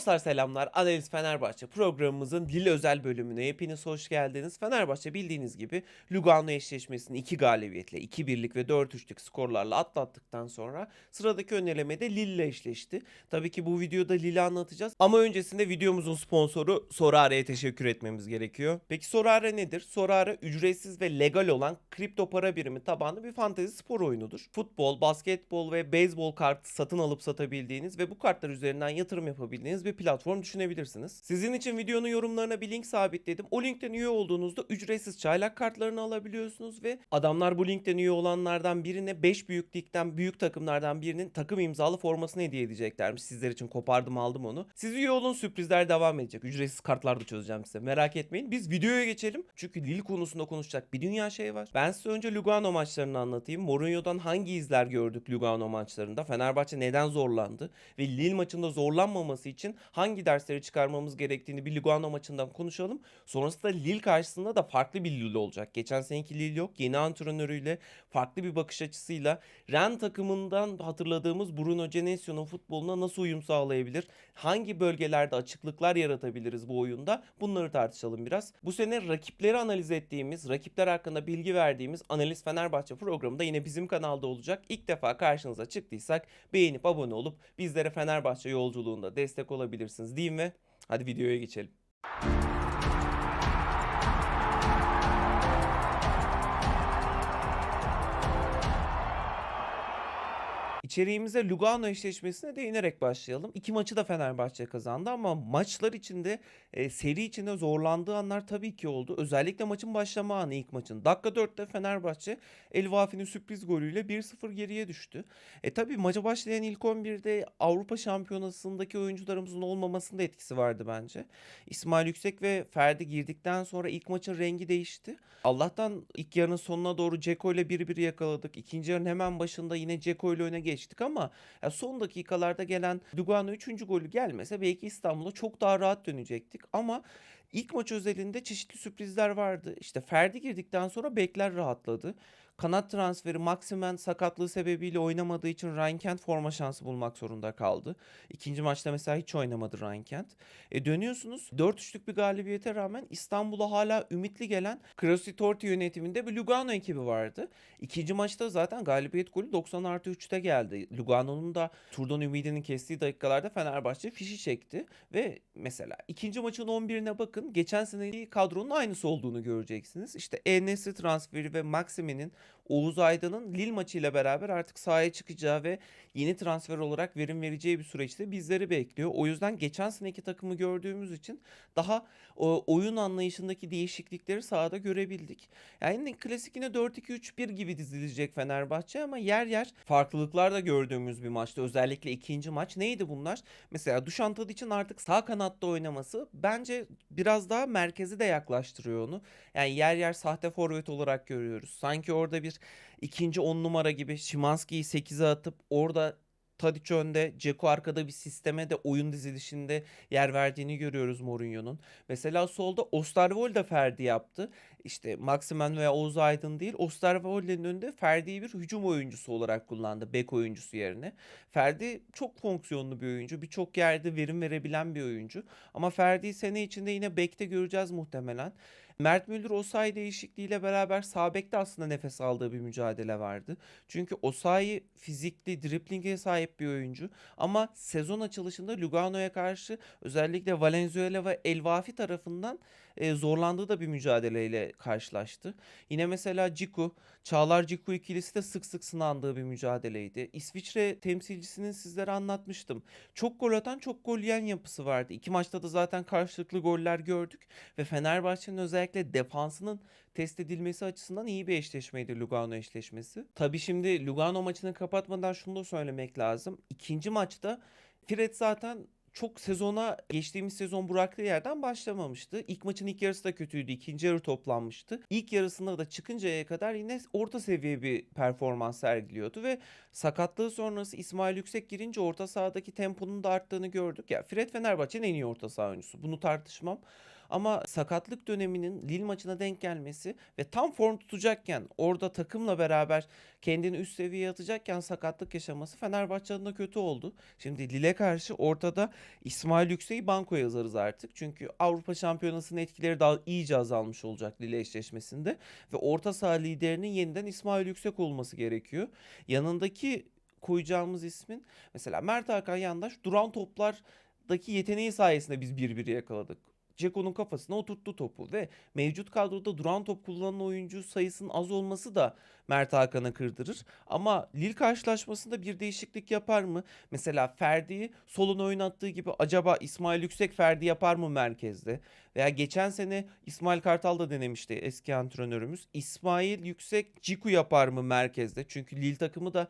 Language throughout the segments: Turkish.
Dostlar selamlar. Analiz Fenerbahçe programımızın dil özel bölümüne hepiniz hoş geldiniz. Fenerbahçe bildiğiniz gibi Lugano eşleşmesini 2 galibiyetle, 2 birlik ve 4-3'lük skorlarla atlattıktan sonra sıradaki önelemede Lille eşleşti. Tabii ki bu videoda Lille'i anlatacağız ama öncesinde videomuzun sponsoru Sorare'ye teşekkür etmemiz gerekiyor. Peki Sorare nedir? Sorare ücretsiz ve legal olan kripto para birimi tabanlı bir fantezi spor oyunudur. Futbol, basketbol ve beyzbol kartı satın alıp satabildiğiniz ve bu kartlar üzerinden yatırım yapabildiğiniz bir platform düşünebilirsiniz. Sizin için videonun yorumlarına bir link sabitledim. O linkten üye olduğunuzda ücretsiz çaylak kartlarını alabiliyorsunuz ve adamlar bu linkten üye olanlardan birine 5 büyük büyük takımlardan birinin takım imzalı formasını hediye edeceklermiş. Sizler için kopardım aldım onu. Siz üye olun sürprizler devam edecek. Ücretsiz kartlar da çözeceğim size. Merak etmeyin. Biz videoya geçelim. Çünkü Lille konusunda konuşacak bir dünya şey var. Ben size önce Lugano maçlarını anlatayım. Mourinho'dan hangi izler gördük Lugano maçlarında? Fenerbahçe neden zorlandı? Ve Lille maçında zorlanmaması için hangi dersleri çıkarmamız gerektiğini bir Lugano maçından konuşalım. Sonrasında Lille karşısında da farklı bir Lille olacak. Geçen seneki Lille yok. Yeni antrenörüyle farklı bir bakış açısıyla Ren takımından hatırladığımız Bruno Genesio'nun futboluna nasıl uyum sağlayabilir? Hangi bölgelerde açıklıklar yaratabiliriz bu oyunda? Bunları tartışalım biraz. Bu sene rakipleri analiz ettiğimiz, rakipler hakkında bilgi verdiğimiz Analiz Fenerbahçe programı da yine bizim kanalda olacak. İlk defa karşınıza çıktıysak beğenip abone olup bizlere Fenerbahçe yolculuğunda destek olabilirsiniz diyeyim ve hadi videoya geçelim. İçeriğimize Lugano eşleşmesine değinerek başlayalım. İki maçı da Fenerbahçe kazandı ama maçlar içinde e, seri içinde zorlandığı anlar tabii ki oldu. Özellikle maçın başlama anı ilk maçın. Dakika 4'te Fenerbahçe El sürpriz golüyle 1-0 geriye düştü. E tabii maça başlayan ilk 11'de Avrupa Şampiyonası'ndaki oyuncularımızın olmamasında etkisi vardı bence. İsmail Yüksek ve Ferdi girdikten sonra ilk maçın rengi değişti. Allah'tan ilk yarının sonuna doğru Ceko ile 1-1 yakaladık. İkinci yarının hemen başında yine Ceko ile öne geçtik ama ya son dakikalarda gelen Lugano 3. golü gelmese belki İstanbul'a çok daha rahat dönecektik ama ilk maç özelinde çeşitli sürprizler vardı. İşte Ferdi girdikten sonra bekler rahatladı. Kanat transferi Maximen sakatlığı sebebiyle oynamadığı için Ryan Kent forma şansı bulmak zorunda kaldı. İkinci maçta mesela hiç oynamadı Ryan Kent. E dönüyorsunuz 4-3'lük bir galibiyete rağmen İstanbul'a hala ümitli gelen Krasi Torti yönetiminde bir Lugano ekibi vardı. İkinci maçta zaten galibiyet golü 90 artı 3'te geldi. Lugano'nun da turdan ümidinin kestiği dakikalarda Fenerbahçe fişi çekti. Ve mesela ikinci maçın 11'ine bakın. Geçen seneki kadronun aynısı olduğunu göreceksiniz. İşte Enes'i transferi ve Maximin'in Oğuz Aydın'ın Lille maçıyla beraber artık sahaya çıkacağı ve yeni transfer olarak verim vereceği bir süreçte bizleri bekliyor. O yüzden geçen seneki takımı gördüğümüz için daha o, oyun anlayışındaki değişiklikleri sahada görebildik. Yani klasik yine 4-2-3-1 gibi dizilecek Fenerbahçe ama yer yer farklılıklar da gördüğümüz bir maçtı. Özellikle ikinci maç. Neydi bunlar? Mesela Dušan için artık sağ kanatta oynaması bence biraz daha merkezi de yaklaştırıyor onu. Yani yer yer sahte forvet olarak görüyoruz. Sanki orada bir ikinci on numara gibi Şimanski'yi 8'e atıp orada Tadic önde, Ceko arkada bir sisteme de oyun dizilişinde yer verdiğini görüyoruz Mourinho'nun. Mesela solda Osterwold Ferdi yaptı. İşte Maximen veya Oğuz Aydın değil, Osterwold'in önünde Ferdi'yi bir hücum oyuncusu olarak kullandı. Bek oyuncusu yerine. Ferdi çok fonksiyonlu bir oyuncu. Birçok yerde verim verebilen bir oyuncu. Ama Ferdi'yi sene içinde yine bekte göreceğiz muhtemelen. Mert Müldür Osayi değişikliğiyle beraber sağ bekte aslında nefes aldığı bir mücadele vardı. Çünkü Osayi fizikli, driplinge sahip bir oyuncu ama sezon açılışında Lugano'ya karşı özellikle Valenzuela ve Elvafi tarafından e, zorlandığı da bir mücadeleyle karşılaştı. Yine mesela Ciku, Çağlar Ciku ikilisi de sık sık sınandığı bir mücadeleydi. İsviçre temsilcisinin sizlere anlatmıştım. Çok gol atan çok gol yiyen yapısı vardı. İki maçta da zaten karşılıklı goller gördük ve Fenerbahçe'nin özellikle defansının test edilmesi açısından iyi bir eşleşmeydi Lugano eşleşmesi. Tabii şimdi Lugano maçını kapatmadan şunu da söylemek lazım. İkinci maçta Fred zaten çok sezona geçtiğimiz sezon bıraktığı yerden başlamamıştı. İlk maçın ilk yarısı da kötüydü. İkinci yarı toplanmıştı. İlk yarısında da çıkıncaya kadar yine orta seviye bir performans sergiliyordu ve sakatlığı sonrası İsmail Yüksek girince orta sahadaki temponun da arttığını gördük. Ya Fred Fenerbahçe'nin en iyi orta saha oyuncusu. Bunu tartışmam. Ama sakatlık döneminin Lille maçına denk gelmesi ve tam form tutacakken orada takımla beraber kendini üst seviyeye atacakken sakatlık yaşaması Fenerbahçe adına kötü oldu. Şimdi Lille karşı ortada İsmail Yüksek'i banko yazarız artık. Çünkü Avrupa Şampiyonası'nın etkileri daha iyice azalmış olacak Lille eşleşmesinde. Ve orta saha liderinin yeniden İsmail Yüksek olması gerekiyor. Yanındaki koyacağımız ismin mesela Mert Hakan Yandaş duran toplardaki yeteneği sayesinde biz bir yakaladık. Ceko'nun kafasına oturttu topu ve mevcut kadroda duran top kullanan oyuncu sayısının az olması da Mert Hakan'ı kırdırır. Ama Lille karşılaşmasında bir değişiklik yapar mı? Mesela Ferdi'yi soluna oynattığı gibi acaba İsmail Yüksek Ferdi yapar mı merkezde? Veya geçen sene İsmail Kartal da denemişti eski antrenörümüz. İsmail Yüksek Ciku yapar mı merkezde? Çünkü Lille takımı da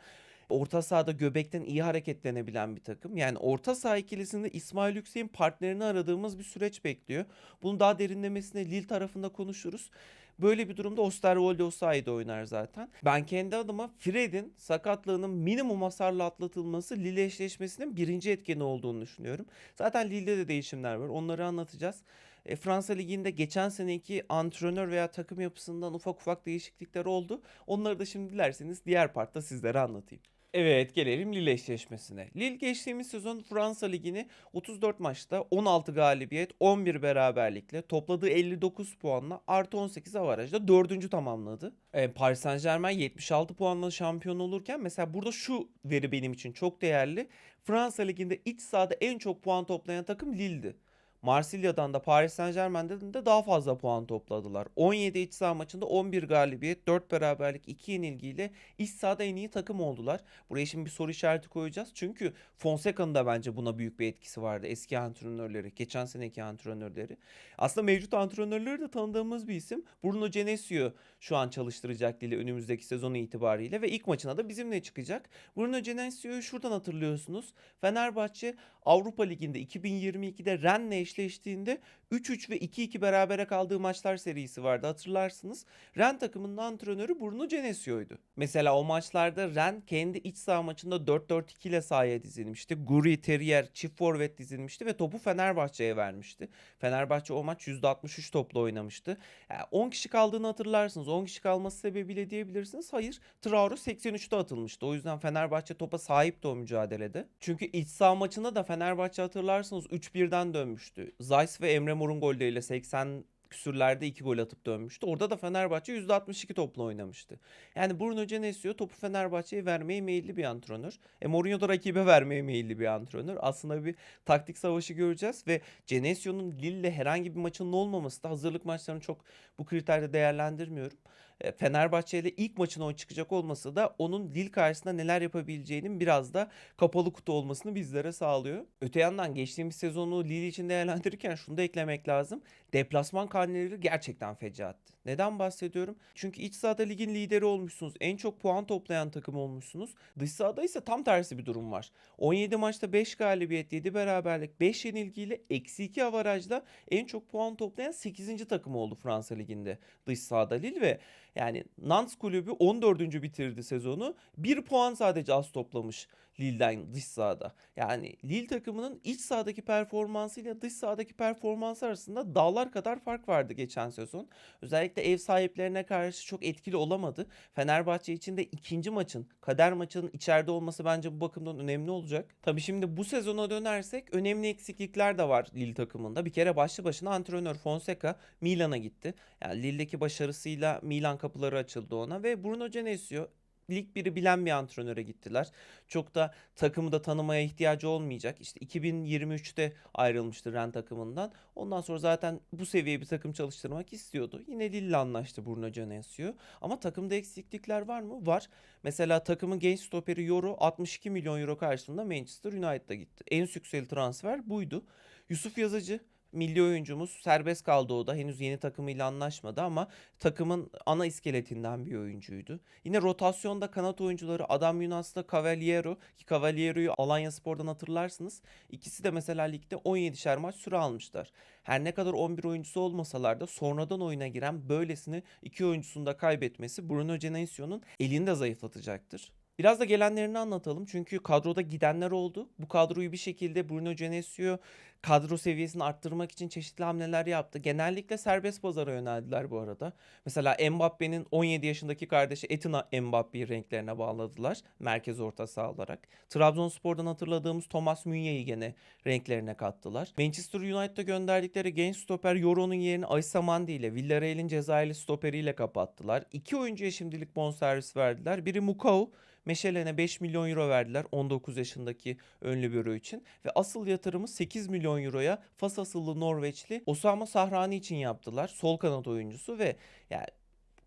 orta sahada göbekten iyi hareketlenebilen bir takım. Yani orta saha ikilisinde İsmail Yüksek'in partnerini aradığımız bir süreç bekliyor. Bunu daha derinlemesine Lille tarafında konuşuruz. Böyle bir durumda Osterwolde Osayi'de oynar zaten. Ben kendi adıma Fred'in sakatlığının minimum hasarla atlatılması Lille eşleşmesinin birinci etkeni olduğunu düşünüyorum. Zaten Lille'de de değişimler var. Onları anlatacağız. E, Fransa Ligi'nde geçen seneki antrenör veya takım yapısından ufak ufak değişiklikler oldu. Onları da şimdi dilerseniz diğer partta sizlere anlatayım. Evet gelelim Lille eşleşmesine. Lille geçtiğimiz sezon Fransa Ligi'ni 34 maçta 16 galibiyet 11 beraberlikle topladığı 59 puanla artı 18 avarajla 4. tamamladı. E, Paris Saint Germain 76 puanla şampiyon olurken mesela burada şu veri benim için çok değerli. Fransa Ligi'nde iç sahada en çok puan toplayan takım Lille'di. Marsilya'dan da Paris Saint Germain'den de daha fazla puan topladılar. 17 iç saha maçında 11 galibiyet, 4 beraberlik, 2 yenilgiyle iç sahada en iyi takım oldular. Buraya şimdi bir soru işareti koyacağız. Çünkü Fonseca'nın da bence buna büyük bir etkisi vardı. Eski antrenörleri, geçen seneki antrenörleri. Aslında mevcut antrenörleri de tanıdığımız bir isim. Bruno Genesio şu an çalıştıracak Lille önümüzdeki sezonu itibariyle ve ilk maçına da bizimle çıkacak. Bruno Genesio'yu şuradan hatırlıyorsunuz. Fenerbahçe Avrupa Ligi'nde 2022'de Rennes'le eşleştiğinde 3-3 ve 2-2 berabere kaldığı maçlar serisi vardı hatırlarsınız. Ren takımının antrenörü Bruno Genesio'ydu. Mesela o maçlarda Ren kendi iç saha maçında 4-4-2 ile sahaya dizilmişti. Guri, Terrier, çift forvet dizilmişti ve topu Fenerbahçe'ye vermişti. Fenerbahçe o maç %63 topla oynamıştı. Yani 10 kişi kaldığını hatırlarsınız. 10 kişi kalması sebebiyle diyebilirsiniz. Hayır, Traore 83'te atılmıştı. O yüzden Fenerbahçe topa sahipti o mücadelede. Çünkü iç saha maçında da Fenerbahçe hatırlarsınız 3-1'den dönmüştü. Zeiss ve Emre Mor'un golleriyle 80 küsürlerde 2 gol atıp dönmüştü. Orada da Fenerbahçe %62 topla oynamıştı. Yani Bruno Genesio topu Fenerbahçe'ye vermeye meyilli bir antrenör. E Mourinho da rakibe vermeye meyilli bir antrenör. Aslında bir taktik savaşı göreceğiz ve Genesio'nun Lille'le herhangi bir maçının olmaması da hazırlık maçlarını çok bu kriterde değerlendirmiyorum. E, Fenerbahçe ile ilk maçına o çıkacak olması da onun Lille karşısında neler yapabileceğinin biraz da kapalı kutu olmasını bizlere sağlıyor. Öte yandan geçtiğimiz sezonu Lille için değerlendirirken şunu da eklemek lazım. Deplasman karneleri gerçekten fecaatti. Neden bahsediyorum? Çünkü iç sahada ligin lideri olmuşsunuz. En çok puan toplayan takım olmuşsunuz. Dış sahada ise tam tersi bir durum var. 17 maçta 5 galibiyet, 7 beraberlik, 5 yenilgiyle eksi 2 avarajla en çok puan toplayan 8. takım oldu Fransa Ligi'nde dış sahada Lille ve yani Nantes kulübü 14. bitirdi sezonu. 1 puan sadece az toplamış Lille'den dış sahada. Yani Lille takımının iç sahadaki performansıyla dış sahadaki performansı arasında dağlar kadar fark vardı geçen sezon. Özellikle ev sahiplerine karşı çok etkili olamadı. Fenerbahçe için de ikinci maçın, kader maçının içeride olması bence bu bakımdan önemli olacak. Tabii şimdi bu sezona dönersek önemli eksiklikler de var Lille takımında. Bir kere başlı başına antrenör Fonseca Milan'a gitti. Yani Lille'deki başarısıyla Milan kapıları açıldı ona ve Bruno Genesio lig biri bilen bir antrenöre gittiler. Çok da takımı da tanımaya ihtiyacı olmayacak. İşte 2023'te ayrılmıştı Ren takımından. Ondan sonra zaten bu seviye bir takım çalıştırmak istiyordu. Yine Lille anlaştı Bruno Genesio. Ama takımda eksiklikler var mı? Var. Mesela takımın genç stoperi Yoro 62 milyon euro karşılığında Manchester United'a gitti. En sükseli transfer buydu. Yusuf Yazıcı milli oyuncumuz serbest kaldı o da. Henüz yeni takımıyla anlaşmadı ama takımın ana iskeletinden bir oyuncuydu. Yine rotasyonda kanat oyuncuları Adam Yunas'ta Cavaliero ki Cavaliero'yu Alanya Spor'dan hatırlarsınız. İkisi de mesela ligde 17'şer maç süre almışlar. Her ne kadar 11 oyuncusu olmasalar da sonradan oyuna giren böylesini iki oyuncusunu da kaybetmesi Bruno Genesio'nun elini de zayıflatacaktır. Biraz da gelenlerini anlatalım çünkü kadroda gidenler oldu. Bu kadroyu bir şekilde Bruno Genesio kadro seviyesini arttırmak için çeşitli hamleler yaptı. Genellikle serbest pazara yöneldiler bu arada. Mesela Mbappe'nin 17 yaşındaki kardeşi Etin Mbappe'yi renklerine bağladılar. Merkez orta saha olarak. Trabzonspor'dan hatırladığımız Thomas Münye'yi gene renklerine kattılar. Manchester United'a gönderdikleri genç stoper Yoro'nun yerini Aissa Mandi ile Villarreal'in Cezayirli stoperiyle kapattılar. İki oyuncuya şimdilik bonservis verdiler. Biri Mukau, Meşelen'e 5 milyon euro verdiler 19 yaşındaki ön libero için. Ve asıl yatırımı 8 milyon euroya Fas asıllı Norveçli Osama Sahrani için yaptılar. Sol kanat oyuncusu ve yani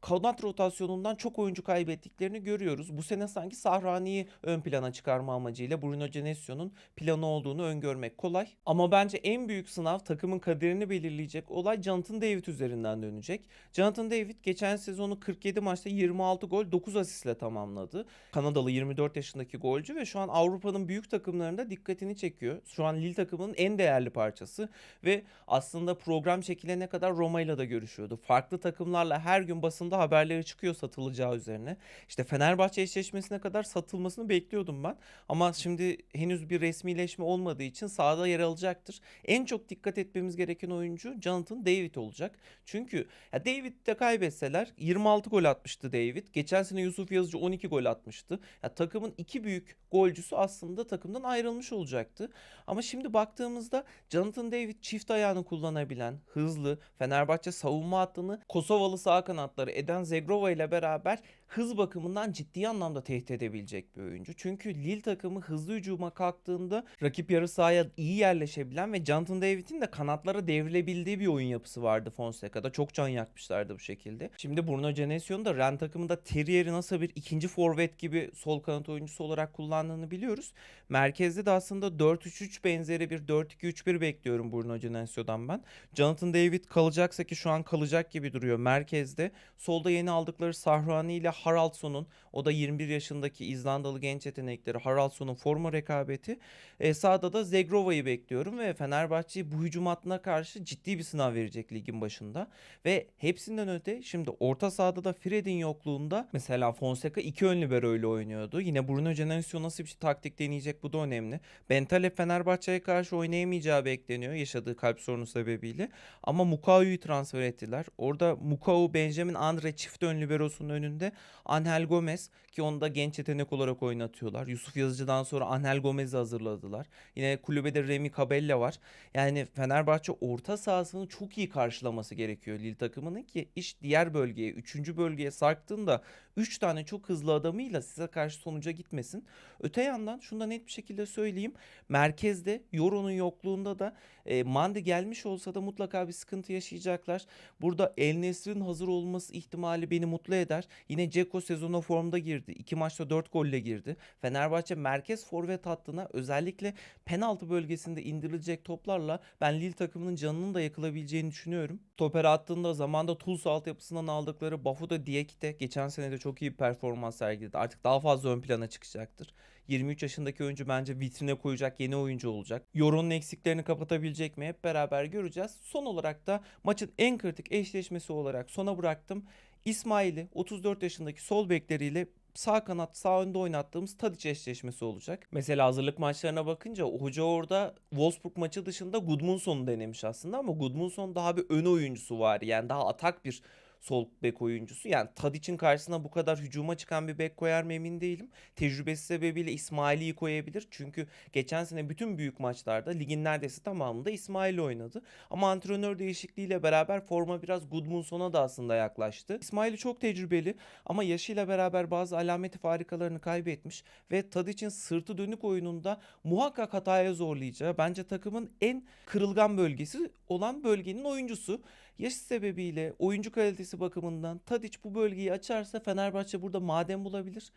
kanat rotasyonundan çok oyuncu kaybettiklerini görüyoruz. Bu sene sanki Sahrani'yi ön plana çıkarma amacıyla Bruno Genesio'nun planı olduğunu öngörmek kolay. Ama bence en büyük sınav takımın kaderini belirleyecek olay Jonathan David üzerinden dönecek. Jonathan David geçen sezonu 47 maçta 26 gol 9 asistle tamamladı. Kanadalı 24 yaşındaki golcü ve şu an Avrupa'nın büyük takımlarında dikkatini çekiyor. Şu an Lille takımının en değerli parçası ve aslında program çekilene kadar Roma ile de görüşüyordu. Farklı takımlarla her gün basında haberleri çıkıyor satılacağı üzerine. İşte Fenerbahçe eşleşmesine kadar satılmasını bekliyordum ben. Ama şimdi henüz bir resmileşme olmadığı için sahada yer alacaktır. En çok dikkat etmemiz gereken oyuncu Jonathan David olacak. Çünkü ya David de kaybetseler 26 gol atmıştı David. Geçen sene Yusuf Yazıcı 12 gol atmıştı. Ya takımın iki büyük golcüsü aslında takımdan ayrılmış olacaktı. Ama şimdi baktığımızda Jonathan David çift ayağını kullanabilen, hızlı, Fenerbahçe savunma hattını Kosovalı sağ kanatları Eden Zegrova ile beraber hız bakımından ciddi anlamda tehdit edebilecek bir oyuncu. Çünkü Lille takımı hızlı hücuma kalktığında rakip yarı sahaya iyi yerleşebilen ve Jonathan David'in de kanatlara devrilebildiği bir oyun yapısı vardı Fonseca'da. Çok can yakmışlardı bu şekilde. Şimdi Bruno Genesio'nun da Ren takımında Terrier'i nasıl bir ikinci forvet gibi sol kanat oyuncusu olarak kullandığını biliyoruz. Merkezde de aslında 4-3-3 benzeri bir 4-2-3-1 bekliyorum Bruno Genesio'dan ben. Jonathan David kalacaksa ki şu an kalacak gibi duruyor merkezde. Solda yeni aldıkları Sahrani ile Haraldsson'un o da 21 yaşındaki İzlandalı genç yetenekleri Haraldsson'un forma rekabeti. E, sağda da Zegrova'yı bekliyorum ve Fenerbahçe bu hücum hattına karşı ciddi bir sınav verecek ligin başında. Ve hepsinden öte şimdi orta sahada da Fred'in yokluğunda mesela Fonseca iki ön libero ile oynuyordu. Yine Bruno Genesio nasıl bir taktik deneyecek bu da önemli. Bentaleb Fenerbahçe'ye karşı oynayamayacağı bekleniyor yaşadığı kalp sorunu sebebiyle. Ama Mukau'yu transfer ettiler. Orada Mukau, Benjamin Andre çift ön liberosunun önünde Angel Gomez ki onu da genç yetenek olarak oynatıyorlar. Yusuf Yazıcı'dan sonra Angel Gomez'i hazırladılar. Yine kulübede Remy Cabella var. Yani Fenerbahçe orta sahasını çok iyi karşılaması gerekiyor Lille takımının ki iş diğer bölgeye, 3. bölgeye sarktığında 3 tane çok hızlı adamıyla size karşı sonuca gitmesin. Öte yandan şunu da net bir şekilde söyleyeyim. Merkezde Yoro'nun yokluğunda da e, Mandi gelmiş olsa da mutlaka bir sıkıntı yaşayacaklar. Burada El Nesri'nin hazır olması ihtimali beni mutlu eder. Yine Ceko sezona formda girdi. 2 maçta 4 golle girdi. Fenerbahçe merkez forvet hattına özellikle penaltı bölgesinde indirilecek toplarla ben Lille takımının canının da yakılabileceğini düşünüyorum. Stoper hattında zamanda Tulsa altyapısından aldıkları Bafuda Diakite geçen sene de çok iyi bir performans sergiledi. Artık daha fazla ön plana çıkacaktır. 23 yaşındaki oyuncu bence vitrine koyacak yeni oyuncu olacak. Yoron'un eksiklerini kapatabilecek mi hep beraber göreceğiz. Son olarak da maçın en kritik eşleşmesi olarak sona bıraktım. İsmail'i 34 yaşındaki sol bekleriyle sağ kanat sağ önde oynattığımız Tadic eşleşmesi olacak. Mesela hazırlık maçlarına bakınca hoca orada Wolfsburg maçı dışında Gudmundsson'u denemiş aslında ama Gudmundsson daha bir ön oyuncusu var. Yani daha atak bir sol bek oyuncusu. Yani Tadic'in karşısına bu kadar hücuma çıkan bir bek koyar mı emin değilim. Tecrübesi sebebiyle İsmail'i koyabilir. Çünkü geçen sene bütün büyük maçlarda ligin neredeyse tamamında İsmail oynadı. Ama antrenör değişikliğiyle beraber forma biraz Gudmundsson'a da aslında yaklaştı. İsmail çok tecrübeli ama yaşıyla beraber bazı alameti farikalarını kaybetmiş ve Tadic'in sırtı dönük oyununda muhakkak hataya zorlayacağı bence takımın en kırılgan bölgesi olan bölgenin oyuncusu. Yaş sebebiyle oyuncu kalitesi bakımından Tadic bu bölgeyi açarsa Fenerbahçe burada maden bulabilir.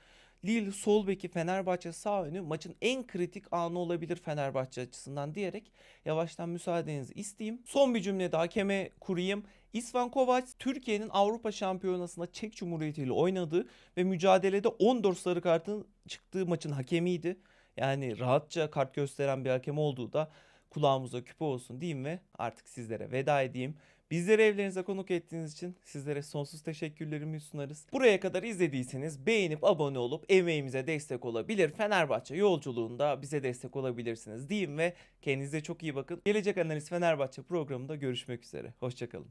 Lille sol beki Fenerbahçe sağ önü maçın en kritik anı olabilir Fenerbahçe açısından diyerek yavaştan müsaadenizi isteyeyim. Son bir cümle daha hakeme kurayım. İsvan Kovac Türkiye'nin Avrupa Şampiyonası'nda Çek Cumhuriyeti ile oynadığı ve mücadelede 14 sarı kartın çıktığı maçın hakemiydi. Yani rahatça kart gösteren bir hakem olduğu da kulağımıza küpe olsun diyeyim ve artık sizlere veda edeyim. Bizleri evlerinize konuk ettiğiniz için sizlere sonsuz teşekkürlerimi sunarız. Buraya kadar izlediyseniz beğenip abone olup emeğimize destek olabilir. Fenerbahçe yolculuğunda bize destek olabilirsiniz diyeyim ve kendinize çok iyi bakın. Gelecek Analiz Fenerbahçe programında görüşmek üzere. Hoşçakalın.